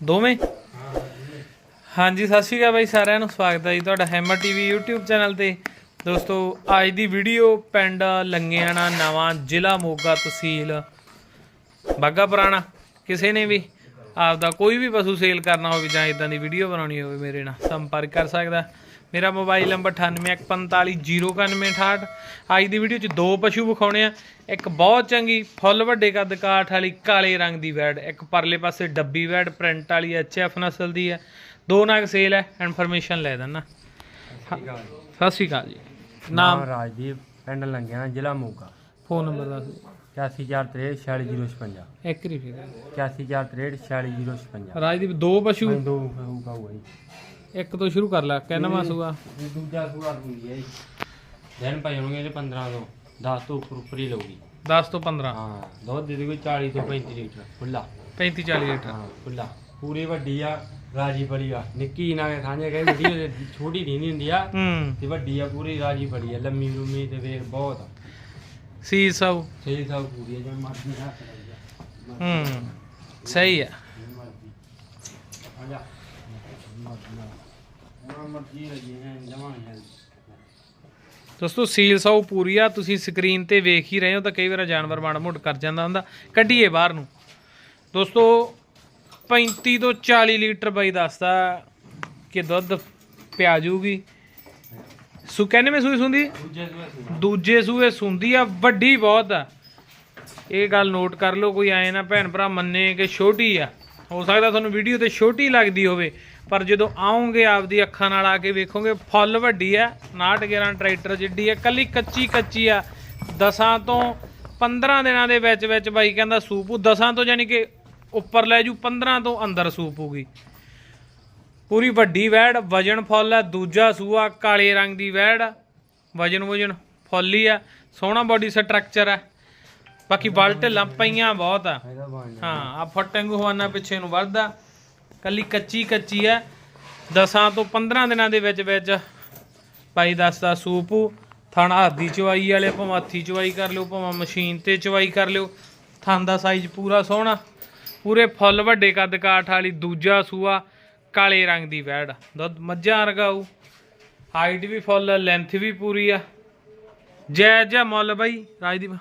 ਦੋਵੇਂ? ਹਾਂਜੀ, ਸਤਿ ਸ਼੍ਰੀ ਅਕਾਲ ਬਾਈ ਸਾਰਿਆਂ ਨੂੰ, ਸਵਾਗਤ ਹੈ ਜੀ ਤੁਹਾਡਾ ਹੈਮਰ ਟੀਵੀ YouTube ਚੈਨਲ ਤੇ। ਦੋਸਤੋ, ਅੱਜ ਦੀ ਵੀਡੀਓ ਪਿੰਡ ਲੰਗਿਆਣਾ, ਨਵਾਂ ਜ਼ਿਲ੍ਹਾ ਮੋਗਾ ਤਹਿਸੀਲ ਬਾਗਾ ਪੁਰਾਣਾ। ਕਿਸੇ ਨੇ ਵੀ ਆਪਦਾ ਕੋਈ ਵੀ ਪਸ਼ੂ ਸੇਲ ਕਰਨਾ ਹੋਵੇ ਜਾਂ ਇਦਾਂ ਦੀ ਵੀਡੀਓ ਬਣਾਉਣੀ ਹੋਵੇ ਮੇਰੇ ਨਾਲ ਸੰਪਰਕ ਕਰ ਸਕਦਾ। ਮੇਰਾ ਮੋਬਾਈਲ ਨੰਬਰ 9815409168 ਅੱਜ ਦੀ ਵੀਡੀਓ 'ਚ ਦੋ ਪਸ਼ੂ ਵਿਖਾਉਣੇ ਆ। ਇੱਕ ਬਹੁਤ ਚੰਗੀ ਫੁੱਲ ਵੱਡੇ ਕੱਦ ਕਾਠ ਵਾਲੀ ਕਾਲੇ ਰੰਗ ਦੀ ਵੈੜ। ਇੱਕ ਪਰਲੇ ਪਾਸੇ ਡੱਬੀ ਵੈੜ ਪ੍ਰਿੰਟ ਵਾਲੀ ਐਚਐਫ ਨਸਲ ਦੀ ਹੈ ਦੋ ਨਾਗ ਸੇਲ ਹੈ ਇਨਫੋਰਮੇਸ਼ਨ ਲੈ ਦੇਣਾ ਸਤਿ ਸ਼੍ਰੀ ਅਕਾਲ ਜੀ। ਨਾਮ? ਰਾਜਦੀਪ ਪਿੰਡ ਲੰਗਿਆਣਾ ਜ਼ਿਲ੍ਹਾ ਮੋਗਾ। ਫੋਨ ਨੰਬਰ ਦੱਸ ਦਿਓ। 8463460056 ਇੱਕ ਰੀ ਫਿਰ। 8463460056 ਰਾਜਦੀਪ ਦੋ ਪਸ਼ੂ? ਦੋ ਹੋਊਗਾ ਹੋਊਗਾ ਜੀ। ਇੱਕ ਤੋਂ ਸ਼ੁਰੂ ਕਰ ਲੈ ਕਹਿੰਦਾ ਮਾਸੂਗਾ ਇਹ ਦੂਜਾ ਸੂਆ ਹੁੰਦੀ ਹੈ ਦਿਨ ਪਈ ਹੋਣਗੇ ਇਹਦੇ 15 ਤੋਂ 10 ਤੋਂ ਉੱਪਰ ਉੱਪਰ ਹੀ ਲਊਗੀ। 10 ਤੋਂ 15 ਹਾਂ ਦੁੱਧ ਦੇ ਦੇ ਕੋਈ 40 ਤੋਂ 35 ਲੀਟਰ ਖੁੱਲਾ 35 40 ਲੀਟਰ। ਹਾਂ ਖੁੱਲਾ ਪੂਰੀ ਵੱਡੀ ਆ ਰਾਜੀ ਬੜੀ ਆ। ਨਿੱਕੀ ਨਾ ਕੇ ਸਾਂਝੇ ਕਹੇ ਵੱਡੀ ਹੋਵੇ, ਛੋਟੀ ਨਹੀਂ ਹੁੰਦੀ ਆ। ਹੂੰ। ਤੇ ਵੱਡੀ ਆ ਪੂਰੀ ਰਾਜੀ ਬੜੀ ਆ ਲੰਮੀ ਲੰਮੀ ਤੇ ਵੇਖ ਬਹੁਤ ਆ। ਸੀ ਸਭ ਸਹੀ ਸਭ ਪੂਰੀ ਆ ਜਿਵੇਂ ਮਰਜ਼ੀ ਹੱਥ ਲਾਈ ਜਾ ਹੂੰ ਸਹੀ ਮਰਜ਼ੀ। ਆ ਜਾ। ਹੁਣ ਮਰਜ਼ੀ ਲੱਗੀ ਹੈ ਜਮਾਂ ਹੈ ਦੋਸਤੋ ਸੀਲ ਸੌ ਪੂਰੀ ਆ ਤੁਸੀਂ ਸਕਰੀਨ ਤੇ ਵੇਖ ਹੀ ਰਹੇ ਹੋ ਤਾਂ ਕਈ ਵਾਰ ਜਾਨਵਰ ਮਾੜਾ ਮੋਟ ਕਰ ਜਾਂਦਾ ਹੁੰਦਾ। ਕੱਢੀਏ ਬਾਹਰ ਨੂੰ। ਦੋਸਤੋ 35 ਤੋਂ 40 ਲੀਟਰ ਬਾਈ ਦੱਸਦਾ ਕਿ ਦੁੱਧ ਪਿਆ ਜੂਗੀ। ਸੂ ਕਹਿੰਦੇ ਮੈਂ ਸੂਈ ਸੁੰਦੀ? ਦੂਜੇ ਸੂਏ ਸੁੰਦੀ ਆ ਵੱਡੀ ਬਹੁਤ ਆ। ਇਹ ਗੱਲ ਨੋਟ ਕਰ ਲਓ ਕੋਈ ਐ ਨਾ ਭੈਣ ਭਰਾ ਮੰਨੇ ਕਿ ਛੋਟੀ ਆ। ਹੋ ਸਕਦਾ ਤੁਹਾਨੂੰ ਵੀਡੀਓ ਤੇ ਛੋਟੀ ਲੱਗਦੀ ਹੋਵੇ। ਪਰ ਜਦੋਂ ਆਉਂਗੇ ਆਪਦੀ ਅੱਖਾਂ ਨਾਲ ਆ ਕੇ ਵੇਖੋਗੇ ਫੁੱਲ ਵੱਡੀ ਆ 69 11 ਟਰੈਕਟਰ ਜਿੱਡੀ ਆ ਕੱਲੀ ਕੱਚੀ ਕੱਚੀ ਆ ਦਸਾਂ ਤੋਂ 15 ਦਿਨਾਂ ਦੇ ਵਿੱਚ ਵਿੱਚ ਬਾਈ ਕਹਿੰਦਾ ਸੂਪ ਦਸਾਂ ਤੋਂ ਯਾਨੀ ਕਿ ਉੱਪਰ ਲੈ ਜੂ 15 ਤੋਂ ਅੰਦਰ ਸੂਪ ਹੋਊਗੀ। ਪੂਰੀ ਵੱਡੀ ਵੈੜ ਵਜਨ ਫੁੱਲ ਹੈ ਦੂਜਾ ਸੂਆ ਕਾਲੇ ਰੰਗ ਦੀ ਵੈੜ ਆ। ਵਜਨ ਵਜਨ ਫੁੱਲ ਆ ਸੋਹਣਾ ਬਾਡੀ ਸਟਰਕਚਰ ਹੈ ਬਾਕੀ ਬਲ ਢਿੱਲਾਂ ਪਈਆਂ ਬਹੁਤ ਆ ਹਾਂ ਆ ਫਟਿੰਗ ਹਵਾਨਾ ਪਿੱਛੇ ਨੂੰ ਵੱਧਦਾ। ਕੱਲੀ ਕੱਚੀ ਕੱਚੀ ਹੈ ਦਸਾਂ ਤੋਂ 15 ਦਿਨਾਂ ਦੇ ਵਿੱਚ ਵਿੱਚ ਭਾਈ ਦੱਸਦਾ ਸੂਪੂ ਥਾਣਾ ਹੱਦੀ ਚਵਾਈ ਵਾਲੇ ਭਾਵੇਂ ਹੱਥੀ ਚਵਾਈ ਕਰ ਲਿਓ ਭਾਵੇਂ ਮਸ਼ੀਨ ਤੇ ਚਵਾਈ ਕਰ ਲਿਓ। ਥਣ ਦਾ ਸਾਈਜ਼ ਪੂਰਾ ਸੋਹਣਾ। ਪੂਰੇ ਫੁੱਲ ਵੱਡੇ ਕੱਦ ਕਾਠ ਵਾਲੀ ਦੂਜਾ ਸੂਆ ਕਾਲੇ ਰੰਗ ਦੀ ਵੈੜ। ਦੁੱਧ ਮੱਝਾਂ ਵਰਗਾਊ ਹਾਈਟ ਵੀ ਫੁੱਲ ਲੈਂਥ ਵੀ ਪੂਰੀ ਆ। ਜੈ ਜੈ ਮੁੱਲ ਬਾਈ ਰਾਜਦੀਪ।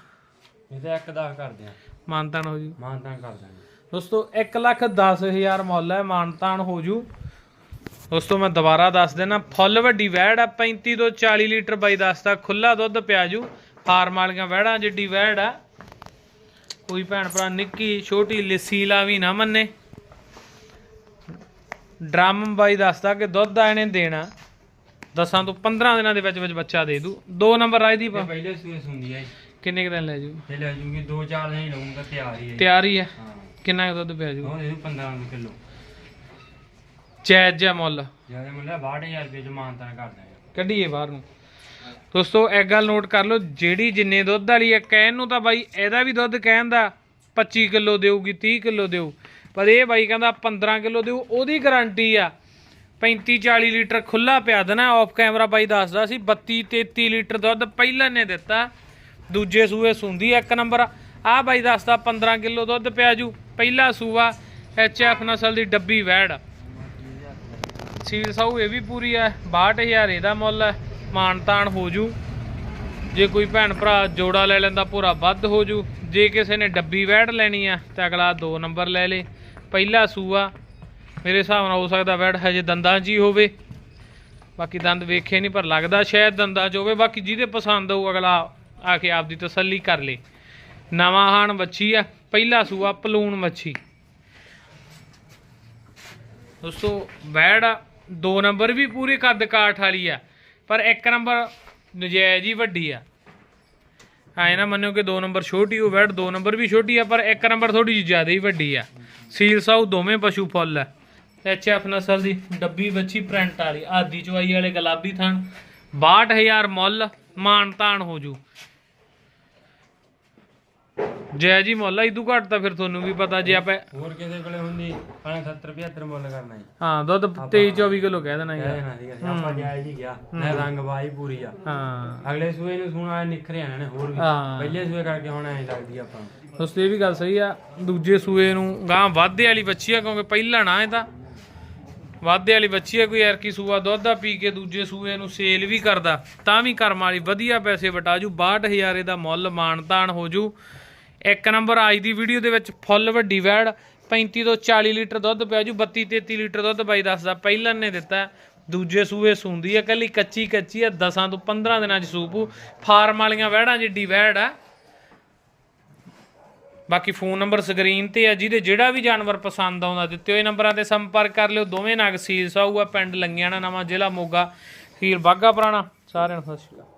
ਇਹਦਾ ਇੱਕ ਦਸ ਕਰਦੇ ਆ ਮਾਨਤਾਨ ਹੋ ਜੂ। ਮਾਨਤਾਂ ਕਰ ਦਾਂਗੇ ਦੋਸਤੋ 1 ਲੱਖ 10000 ਮੁੱਲ ਹੈ ਮਾਨਤਾਨ ਹੋ ਜੂ। ਦੋਸਤੋ ਮੈਂ ਦੁਬਾਰਾ ਦੱਸ ਦੇਣਾ ਫੁੱਲ ਵੱਡੀ ਵੈੜ ਆ 35 ਤੋਂ 40 ਲੀਟਰ ਬਾਈ ਦੱਸਦਾ ਖੁੱਲਾ ਦੁੱਧ ਪਿਆ ਜੂ। ਫਾਰਮ ਵਾਲੀਆਂ ਵੈੜਾਂ ਜਿੱਡੀ ਵੈੜ ਆ। ਕੋਈ ਭੈਣ ਭਰਾ ਨਿੱਕੀ ਛੋਟੀ ਲਸੀਲਾ ਵੀ ਨਾ ਮੰਨੇ। ਡਰਮ ਬਾਈ ਦੱਸਦਾ ਕਿ ਦੁੱਧ ਆ ਇਹਨੇ ਦੇਣਾ। ਦਸਾਂ ਤੋਂ 15 ਦਿਨਾਂ ਦੇ ਵਿੱਚ ਵਿੱਚ ਬੱਚਾ ਦੇ ਦੂ। ਦੋ ਨੰਬਰ ਰਾਜਦੀਪ। ਇਹ ਪਹਿਲੇ ਸੂਏ ਸੁੰਦੀ ਹੈ ਕਿੰਨੇ ਕੁ ਦਿਨ ਲੈ ਜੂ? ਲੈ ਜੂਗੀ ਦੋ ਚਾਰ ਦਿਨ ਹੀ ਲਊਂਗਾ ਤਿਆਰ ਹੀ ਹੈ। ਤਿਆਰ ਹੀ ਹੈ। ਹਾਂ। ਕਿੰਨਾ ਕੁ ਦੁੱਧ ਪਿਆ ਜੂ ਉਹ ਦੇ ਦੂ 15 ਕਿਲੋ। ਜਾਇਜ਼ ਜਿਹਾ ਮੁੱਲ। ਜ਼ਿਆਦਾ ਮੁੱਲਾ 62000 ਰੁਪਏ ਚ ਮਾਨਤਾਂ ਕਰ ਦਾਂਗੇ ਕੱਢੀਏ ਬਾਹਰ ਨੂੰ। ਦੋਸਤੋ ਇੱਕ ਗੱਲ ਨੋਟ ਕਰ ਲਓ ਜਿਹੜੀ ਜਿੰਨੇ ਦੁੱਧ ਵਾਲੀ ਹੈ ਕਹਿਣ ਨੂੰ ਤਾਂ ਬਾਈ ਇਹਦਾ ਵੀ ਦੁੱਧ ਕਹਿਣ ਦਾ 25 ਕਿਲੋ ਦੇਊਗੀ 30 ਕਿਲੋ ਦੇਊ। ਪਰ ਇਹ ਬਾਈ ਕਹਿੰਦਾ 15 ਕਿਲੋ ਦੇਊ ਉਹਦੀ ਗਾਰੰਟੀ ਆ। 35 40 ਲੀਟਰ ਖੁੱਲਾ ਪਿਆ ਦੇਣਾ ਆਫ ਕੈਮਰਾ ਬਾਈ ਦੱਸਦਾ ਸੀ 32 33 ਲੀਟਰ ਦੁੱਧ ਪਹਿਲਾਂ ਨੇ ਦਿੱਤਾ। ਦੂਜੇ ਸੂਏ ਸੁੰਦੀ ਇੱਕ ਨੰਬਰ ਆ ਬਾਈ ਦੱਸਦਾ 15 ਕਿਲੋ ਦੁੱਧ ਪਿਆ ਜੂ, ਪਹਿਲਾ ਸੂਆ ਐਚ ਐਫ ਨਸਲ ਦੀ ਡੱਬੀ ਵੈੜ। ਸੀਲ ਸਾਊ ਇਹ ਵੀ ਪੂਰੀ ਹੈ 62000 ਇਹਦਾ ਮੁੱਲ ਹੈ ਮਾਨਤਾਨ ਹੋ ਜੂ। ਜੇ ਕੋਈ ਭੈਣ ਭਰਾ ਜੋੜਾ ਲੈ ਲੈਂਦਾ, ਪੂਰਾ ਵੱਧ ਹੋ ਜੂ। ਜੇ ਕਿਸੇ ਨੇ ਡੱਬੀ ਵੈੜ ਲੈਣੀ ਆ, ਤਾਂ ਅਗਲਾ 2 ਨੰਬਰ ਲੈ ਲੇ। ਪਹਿਲਾ ਸੂਆ, ਮੇਰੇ ਹਿਸਾਬ ਨਾਲ ਹੋ ਸਕਦਾ ਵੈੜ ਹਜੇ ਦੰਦਾਂ 'ਚ ਹੀ ਹੋਵੇ। ਬਾਕੀ ਦੰਦ ਵੇਖੇ ਨਹੀਂ ਪਰ ਲੱਗਦਾ ਸ਼ਾਇਦ ਦੰਦਾਂ 'ਚ ਹੋਵੇ। ਬਾਕੀ ਜਿਹਦੇ ਪਸੰਦ ਹੋਊ ਅਗਲਾ ਆ ਕੇ ਆਪਦੀ ਤਸੱਲੀ ਕਰ ਲੇ। ਨਵਾਂ ਹਾਣ ਵੱਛੀ ਆ, ਪਹਿਲਾ ਸੂਆ ਪਲੂਣ ਵੱਛੀ ਦੋਸਤੋ, ਵੈੜ ਦੋ ਨੰਬਰ ਵੀ ਪੂਰੀ ਕੱਦ ਕਾਠ ਵਾਲੀ ਆ, ਪਰ ਇੱਕ ਨੰਬਰ ਨਜਾਇਜ਼ ਹੀ ਵੱਡੀ ਆ। ਐ ਨਾ ਮੰਨਿਓ ਕਿ ਦੋ ਨੰਬਰ ਛੋਟੀ ਹੋ ਵੈੜ ਦੋ ਨੰਬਰ ਵੀ ਛੋਟੀ ਆ, ਪਰ ਇੱਕ ਨੰਬਰ ਥੋੜੀ ਜਿਹੀ ਜ਼ਿਆਦਾ ਹੀ ਵੱਡੀ ਆ। ਸੀਲ ਸਾਊ ਦੋਵੇਂ ਪਸ਼ੂ ਫੁੱਲ ਆ। ਐਚ ਨਸਲ ਦੀ ਡੱਬੀ ਵੱਛੀ ਪ੍ਰਿੰਟ ਵਾਲੀ, ਆਦੀ ਚਵਾਈ ਵਾਲੇ ਗੁਲਾਬੀ ਥਣ 62000 ਮੁੱਲ ਮਾਨ ਤਾਨ ਹੋ ਜੂ। ਜੈ ਜੀ ਮੁੱਲ ਆ ਇਦੂ ਘੱਟ ਤਾਂ ਫਿਰ ਤੁਹਾਨੂੰ ਵੀ ਪਤਾ ਜੇ ਆਪਾਂ ਹੋਰ ਕਿਸੇ ਕੋਲੇ ਹੁੰਦੀ ਪਾਣੇ 70 75 ਮੁੱਲ ਕਰਨਾ ਜੀ। ਹਾਂ ਦੁੱਧ 23 24 ਕਿਲੋ ਕਹਿ ਦੇਣਾ ਕਹਿ ਯਾਰ ਦੇਣਾ ਸੀਗਾ ਜੀ, ਆਪਾਂ ਜਾਇਜ਼ ਹੀ ਗਿਆ। ਨਾ ਰੰਗ ਬਾਈ ਪੂਰੀ ਆ। ਹਾਂ। ਅਗਲੇ ਸੂਏ ਨੂੰ ਸੂਣਾ ਨਿਖਰੇ ਆਣੇ ਨੇ ਹੋਰ ਵੀ। ਹਾਂ। ਪਹਿਲੇ ਸੂਏ ਕਰਕੇ ਹੁਣ ਐਂ ਲੱਗਦੀ ਆ ਆਪਾਂ ਨੂੰ। ਦੋਸਤੋ ਇਹ ਵੀ ਗੱਲ ਸਹੀ ਆ ਦੂਜੇ ਸੂਏ ਨੂੰ ਗਾਂ ਵਾਧੇ ਵਾਲੀ ਬੱਚੀ ਆ ਕਿਉਂਕਿ ਪਹਿਲਾਂ ਨਾ ਇਹ ਤਾਂ ਵਾਧੇ ਵਾਲੀ ਬੱਚੀ ਆ ਕੋਈ ਯਾਰ ਕੀ ਸੂਆ ਦੁੱਧ ਦਾ ਪੀ ਕੇ ਦੂਜੇ ਸੂਏ ਨੂੰ ਸੇਲ ਵੀ ਕਰਦਾ ਤਾਂ ਵੀ ਕਰਮ ਵਾਲੀ ਵਧੀਆ ਪੈਸੇ ਵਟਾਜੂ 62000 ਇਹਦਾ ਮੁੱਲ ਮਾਨਤਾਨ ਹੋ ਜੂ। ਇੱਕ ਨੰਬਰ ਅੱਜ ਦੀ ਵੀਡੀਓ ਦੇ ਵਿੱਚ ਫੁੱਲ ਵੱਡੀ ਵੈੜ 35 ਤੋਂ 40 ਲੀਟਰ ਦੁੱਧ ਪਿਆ ਜੂ 32 33 ਲੀਟਰ ਦੁੱਧ ਬਾਈ ਦੱਸਦਾ, ਪਹਿਲਾਂ ਨੇ ਦਿੱਤਾ, ਦੂਜੇ ਸੂਏ ਸੂੰਦੀ ਆ ਕੱਲੀ ਕੱਚੀ ਕੱਚੀ ਆ 10 ਤੋਂ 15 ਦਿਨਾਂ ਚ ਸੂਪੂ ਫਾਰਮ ਵਾਲੀਆਂ ਵੈੜਾਂ ਜਿੱਡੀ ਵੈੜ ਆ। ਬਾਕੀ ਫੋਨ ਨੰਬਰ ਸਕਰੀਨ ਤੇ ਆ, ਜਿਹਦੇ ਜਿਹੜਾ ਵੀ ਜਾਨਵਰ ਪਸੰਦ ਆਉਂਦਾ, ਦਿੱਤੇ ਹੋਏ ਨੰਬਰਾਂ ਤੇ ਸੰਪਰਕ ਕਰ ਲਿਓ। ਦੋਵੇਂ ਨਗ ਸੀਲ ਸਾਊਗਾ ਪਿੰਡ ਲੰਗਿਆਣਾ ਨਵਾਂ ਜ਼ਿਲ੍ਹਾ ਮੋਗਾ ਖੀਰ ਬਾਗਾ ਪੁਰਾਣਾ। ਸਾਰਿਆਂ ਨੂੰ ਸਤਿ ਸ਼੍ਰੀ ਅਕਾਲ।